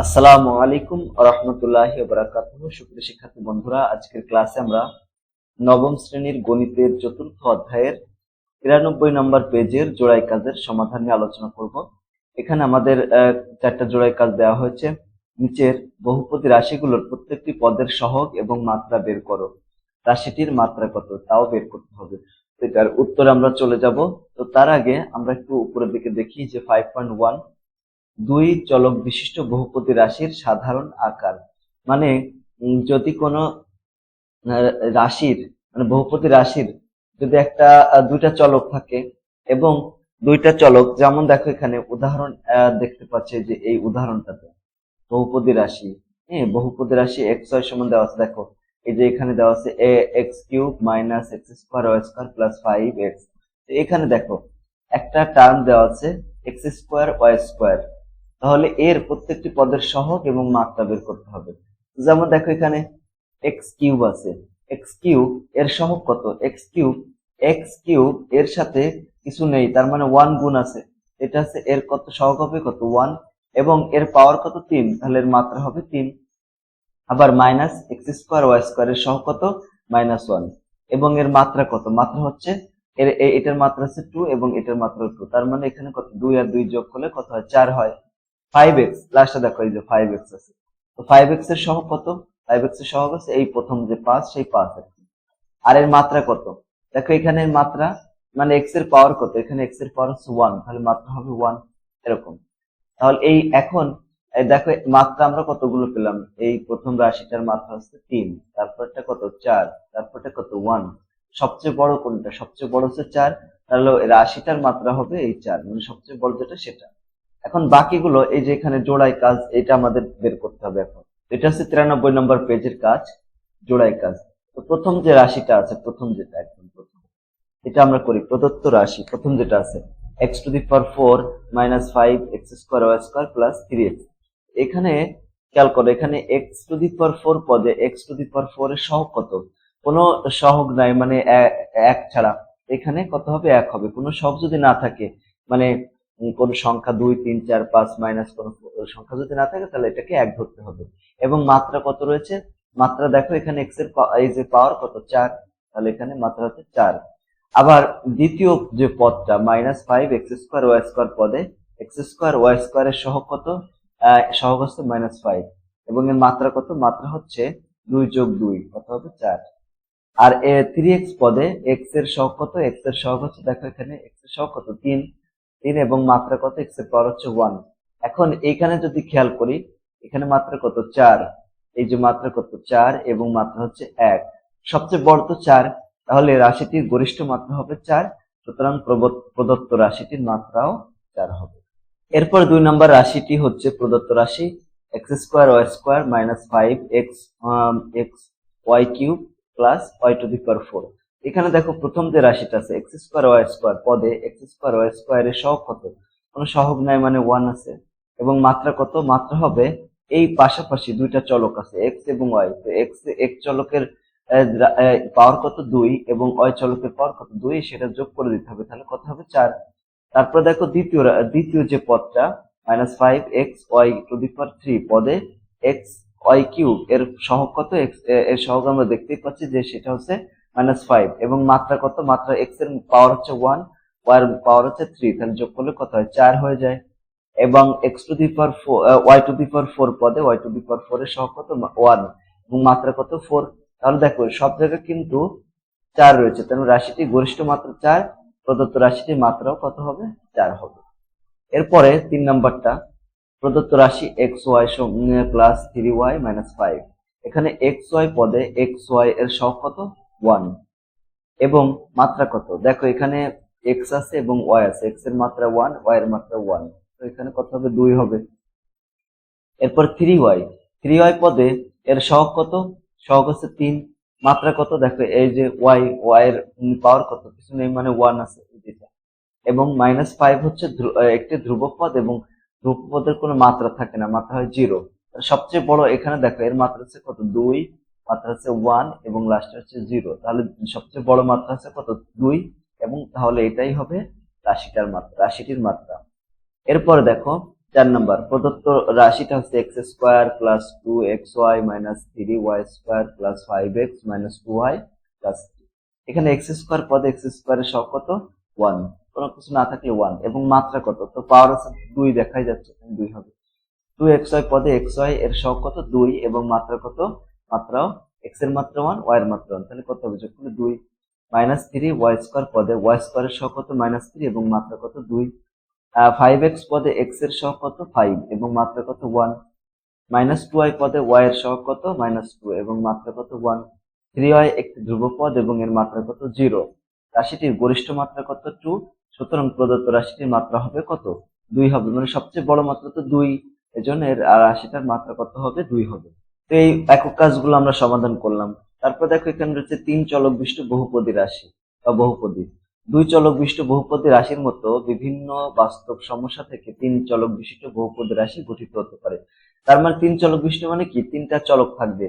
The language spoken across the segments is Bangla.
আসসালামু আলাইকুম রহমতুল্লাহ বরাকাতুহ। সুপ্রিয় শিক্ষার্থী বন্ধুরা, আজকের ক্লাসে আমরা নবম শ্রেণির গণিতের চতুর্থ অধ্যায়ের তিরানব্বই নম্বর পেজের জোড়াই কাজের সমাধান নিয়ে আলোচনা করব। এখানে আমাদের চারটা জোড়াই কাজ দেওয়া হয়েছে। নিচের বহুপতি রাশিগুলোর প্রত্যেকটি পদের সহগ এবং মাত্রা বের করো। রাশিটির মাত্রা কত, তাও বের করতে হবে। এটার উত্তরে আমরা চলে যাব। তো তার আগে আমরা একটু উপরের দিকে দেখি যে ফাইভ পয়েন্ট ওয়ান দুই চলক বিশিষ্ট বহুপদী রাশির সাধারণ আকার। মানে যদি কোনো রাশির মানে বহুপদী রাশির যদি একটা দুইটা চলক থাকে এবং দুইটা চলক, যেমন দেখো এখানে উদাহরণ দেখতে পাচ্ছে যে এই উদাহরণটাতে বহুপদী রাশি হ্যাঁ বহুপদী রাশি এক্স ওয়াই সমান দেওয়া আছে, দেখো, এই যে এখানে দেওয়া আছে এ x cube minus x square y square plus five x এখানে দেখো, একটা টার্ম দেওয়া আছে এক্স স্কোয়ার ওয়াই স্কোয়ার তাহলে এর প্রত্যেকটি পদের সহগ এবং মাত্রা বের করতে হবে। যেমন দেখো এখানে এক্স কিউব আছে। এক্স কিউব এর সহগ কত? এক্স কিউব এক্স কিউব এর সাথে কিছু নেই, তার মানে ওয়ান গুণ আছে। এটা আছে এর কত সহগ হবে? কত? ওয়ান এবং এর পাওয়ার কত? তিন। তাহলে এর মাত্রা হবে তিন। আবার minus x square y square এর সহগ কত? মাইনাস ওয়ান এবং এর মাত্রা কত? মাত্রা হচ্ছে এর এটার মাত্রা হচ্ছে টু এবং এটার মাত্রা টু তার মানে এখানে কত? দুই আর দুই যোগ করলে কত হয়? চার হয়। ফাইভ এক্স লাস্টে দেখো এই যে ফাইভ এক্স আছে। তো ফাইভ এক্সের সহগ কত? ফাইভ এক্সের সহগ আছে এই প্রথম যে পাঁচ, সেই পাঁচ আর। আর এর মাত্রা কত? দেখো এখানে মাত্রা মানে এক্সের পাওয়ার কত? এখানে এক্সের পাওয়ার হচ্ছে ওয়ান তাহলে মাত্রা হবে ওয়ান এরকম। তাহলে এই এখন দেখো মাত্রা আমরা কতগুলো পেলাম? এই প্রথম রাশিটার মাত্রা হচ্ছে তিন, তারপরটা কত? চার, তারপরটা কত? ওয়ান সবচেয়ে বড় কোনটা? সবচেয়ে বড় হচ্ছে চার, তাহলে রাশিটার মাত্রা হবে এই চার মানে সবচেয়ে বড় যেটা সেটা। এখন বাকিগুলো, এই যে এখানে জোড়াই কাজ, এটা আমাদের বের করতে হবে এখন। এটা হচ্ছে তিরানব্বই নম্বর পেজের কাজ জোড়াই কাজ। তো প্রথম যে রাশিটা আছে, প্রথম যেটা, একদম প্রথম। এটা আমরা করি, প্রদত্ত রাশি, প্রথম যেটা আছে x to the power four minus five x square y square plus three x এখানে খেয়াল করো, এখানে x to the power four পদে x to the power four এর সহগ কত? কোনো সহগ নাই মানে এক ছাড়া। এখানে কত হবে? এক হবে। কোনো সহগ যদি না থাকে মানে কোন সংখ্যা দুই, তিন, চার, পাঁচ, মাইনাস কোন সংখ্যা যদি না থাকে, তাহলে এটাকে এক ধরতে হবে। এবং মাত্রা কত রয়েছে? মাত্রা দেখো এখানে এক্সের এই যে পাওয়ার কত? চার। তাহলে এখানে মাত্রা হচ্ছে চার। আবার দ্বিতীয় যে পদটা, minus five x square y square পদে, এক্স স্কোয়ার ওয়াই স্কোয়ারের সহগ কত? সহগ হচ্ছে মাইনাস ফাইভ। এবং এর মাত্রা কত? মাত্রা হচ্ছে দুই যোগ দুই, কত হবে? চার। আর থ্রি এক্স পদে এক্সের সহগ কত? এক্সের সহগ হচ্ছে দেখো এখানে, এক্সের সহগ কত? তিন। তিন এবং মাত্রা কত? এক্সের পাওয়ার হচ্ছে ওয়ান এখন এইখানে যদি খেয়াল করি, এখানে মাত্রা কত? চার। এই যে মাত্রা কত? চার এবং মাত্রা হচ্ছে এক। সবচেয়ে বড় তো চার। তাহলে রাশিটির গরিষ্ঠ মাত্রা হবে চার, সুতরাং প্রদত্ত রাশিটির মাত্রাও চার হবে। এরপর দুই নম্বর রাশিটি হচ্ছে প্রদত্ত রাশি x square y square minus five x x y cube plus y to the power four এখানে দেখো প্রথম যে রাশিটা আছে এক্স স্কোয়ার ওয়াই স্কোয়ার পদে এক্স স্কোয়ার ওয়াই স্কোয়ার এর সহগ কত? কোনো সহগ নাই মানে ওয়ান আছে। এবং মাত্রা কত? মাত্রা হবে এই পাশাপাশি দুইটা চলক আছে এক্স এবং ওয়াই তো এক্স এক চলকের পাওয়ার কত? দুই এবং ওয়াই চলকের পাওয়ার কত? দুই, সেটা যোগ করে দিতে হবে, তাহলে কত হবে? চার। তারপর দেখো দ্বিতীয় দ্বিতীয় যে পদটা minus five x y to the power three পদে এক্স ওয়াই কিউব এর সহগ কত? এক্সের সহগ আমরা দেখতেই পাচ্ছি যে সেটা হচ্ছে মাইনাস ফাইভ এবং মাত্রা কত? মাত্রা এক্সের পাওয়ার হচ্ছে ওয়ান ওয়াই পাওয়ার হচ্ছে থ্রি তাহলে যোগ করলে কত হয়? চার হয়ে যায়। এবং x to the power four y to the power four পদে y to the power four এর সহগ কত? ওয়ান এবং মাত্রা কত? ফোর তাহলে দেখো, সব জায়গায় কিন্তু চার রয়েছে, তাহলে রাশিটি গরিষ্ঠ মাত্রা চার, প্রদত্ত রাশিটির মাত্রাও কত হবে? চার হবে। এরপরে তিন নাম্বারটা, প্রদত্ত রাশি x y plus three y minus five এখানে এক্স ওয়াই পদে এক্স ওয়াই এর সহগ কত? ওয়ান। এবং মাত্রা কত? দেখো, এখানে এক্স আছে এবং ওয়াই আছে। এক্সের মাত্রা ওয়ান ওয়াই এর মাত্রা ওয়ান। তো এখানে কত হবে? দুই হবে। এরপর থ্রি ওয়াই থ্রি ওয়াই পদে এর সহগ কত? সহগ হচ্ছে তিন। মাত্রা কত? দেখো, এই যে ওয়াই ওয়াই এর পাওয়ার কত? কিছু নেই মানে ওয়ান আছে। এবং মাইনাস ফাইভ হচ্ছে একটি ধ্রুবক পদ এবং ধ্রুবক পদের কোনো মাত্রা থাকে না। মাত্রা হয় জিরো সবচেয়ে বড় এখানে দেখো, এর মাত্রা হচ্ছে কত? দুই। মাত্রা হচ্ছে ওয়ান এবং লাস্টে হচ্ছে জিরো তাহলে সবচেয়ে বড় মাত্রা হচ্ছে কত? দুই। এবং তাহলে এটাই হবে রাশিটার মাত্রা, রাশিটির মাত্রা। এরপরে দেখো, চার নাম্বার। প্রদত্ত রাশিটা হচ্ছে x square plus two x y minus three y square plus five x minus two y plus এখানে এক্স স্কোয়ার পদে এক্স স্কোয়ারের সব কত? ওয়ান কোনো কিছু না থাকলে ওয়ান এবং মাত্রা কত? তো পাওয়ার আছে দুই দেখাই যাচ্ছে দুই হবে। টু এক্স ওয়াই পদে এক্স ওয়াই এর সব কত? দুই। এবং মাত্রা কত? মাত্রাও এক্সের মাত্রা ওয়ান ওয়াই এর মাত্রা ওয়ান তাহলে কত হবে? যোগ দুই মাইনাস থ্রি ওয়াই স্কোয়ার পদে ওয়াই স্কোয়ারের সহ কত? মাইনাস থ্রি এবং মাত্রা কত? দুই। ফাইভ এক্স পদে এক্সের সহ কত? ফাইভ এবং মাত্রা কত? ওয়ান মাইনাস টু ওয়াই পদে ওয়াই এর সহ কত? মাইনাস টু এবং মাত্রা কত? ওয়ান থ্রি ওয়াই একটি ধ্রুবপদ এবং এর মাত্রা কত? জিরো রাশিটির গরিষ্ঠ মাত্রা কত? টু সুতরাং প্রদত্ত রাশিটির মাত্রা হবে কত? দুই হবে। মানে সবচেয়ে বড় মাত্রা তো দুই। এজন্য এর রাশিটার মাত্রা কত হবে? দুই হবে। তো এই একক কাজগুলো আমরা সমাধান করলাম। তারপর দেখো এখানে রয়েছে তিন চলক বিশিষ্ট বহুপদী রাশি বা বহুপদী। দুই চলক বিশিষ্ট বহুপদী রাশির মতো বিভিন্ন বাস্তব সমস্যা থেকে তিন চলক বিশিষ্ট বহুপদী রাশি গঠিত হতে পারে। তার মানে তিন চলক বিশিষ্ট মানে কি? তিনটা চলক থাকবে।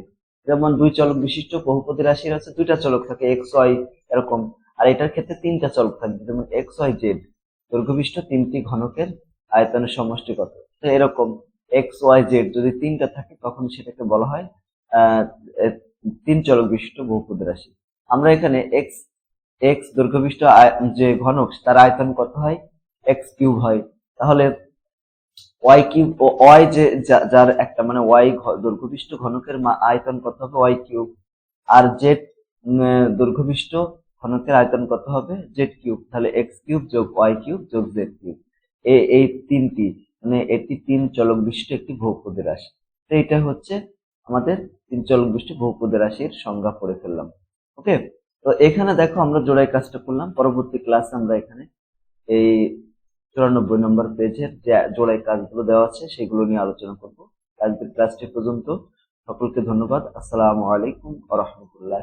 যেমন দুই চলক বিশিষ্ট বহুপদী রাশির আছে, দুইটা চলক থাকে এক্স, ওয়াই এরকম। আর এটার ক্ষেত্রে তিনটা চলক থাকবে, যেমন এক্স, ওয়াই, জেড। দৈর্ঘ্যবিষ্ট তিনটি ঘনকের আয়তনের সমষ্টি কত তো এরকম। এক্স ওয়াই জেড যদি তিনটা থাকে, তখন সেটাকে বলা হয় তিন চলক বিশিষ্ট বহুপদী রাশি। আমরা এখানে এক্স এক্স দৈর্ঘ্যবিষ্ট যে ঘনক, তার আয়তন কত হয়? এক্স কিউব হয়। তাহলে ওয়াই কিউব ওয়াই যে যার একটা মানে ওয়াই দৈর্ঘ্যবিষ্ট ঘনকের আয়তন কত হবে? Y cube. আর জেড দৈর্ঘ্যবিষ্ট ঘনকের আয়তন কত হবে? Z cube. তাহলে এক্স কিউব যোগ ওয়াই কিউব যোগ জেড কিউব। এই তিনটি মানে এটি তিন চলক বিশিষ্ট একটি বহুপদী রাশি। তো এটা হচ্ছে আমাদের তিন চলক বিশিষ্ট বহুপদী রাশির সংজ্ঞা পড়ে ফেললাম। ওকে? তো এখানে দেখো আমরা জোড়াই কাজটা করলাম। পরবর্তী ক্লাসে আমরা এখানে এই চুরানব্বই নম্বর পেজের যে জোড়াই কাজগুলো দেওয়া আছে, সেগুলো নিয়ে আলোচনা করব। আজকের ক্লাসটি পর্যন্ত। সকলকে ধন্যবাদ। আসসালামু আলাইকুম আ রহমতুল্লাহ